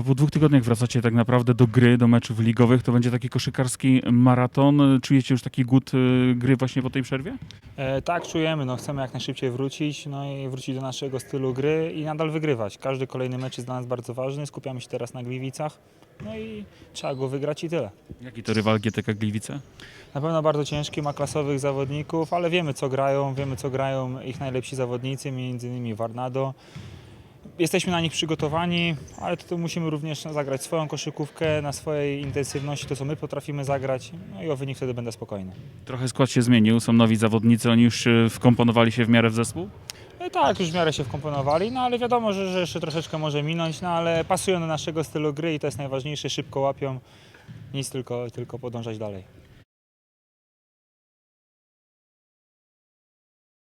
Bo po dwóch tygodniach wracacie tak naprawdę do gry, do meczów ligowych. To będzie taki koszykarski maraton. Czujecie już taki głód y, gry właśnie po tej przerwie? E, tak, czujemy, no, chcemy jak najszybciej wrócić, no i wrócić do naszego stylu gry i nadal wygrywać. Każdy kolejny mecz jest dla nas bardzo ważny, skupiamy się teraz na Gliwicach, no i trzeba go wygrać i tyle. Jaki to rywal GTK Gliwice? Na pewno bardzo ciężki, ma klasowych zawodników, ale wiemy co grają, wiemy co grają ich najlepsi zawodnicy, między innymi Warnado. Jesteśmy na nich przygotowani, ale to, to musimy również zagrać swoją koszykówkę na swojej intensywności, to co my potrafimy zagrać, no i o wynik wtedy będę spokojny. Trochę skład się zmienił, są nowi zawodnicy, oni już y, wkomponowali się w miarę w zespół? No tak, już w miarę się wkomponowali, no ale wiadomo, że, że jeszcze troszeczkę może minąć, no ale pasują do naszego stylu gry i to jest najważniejsze, szybko łapią, nic tylko, tylko podążać dalej.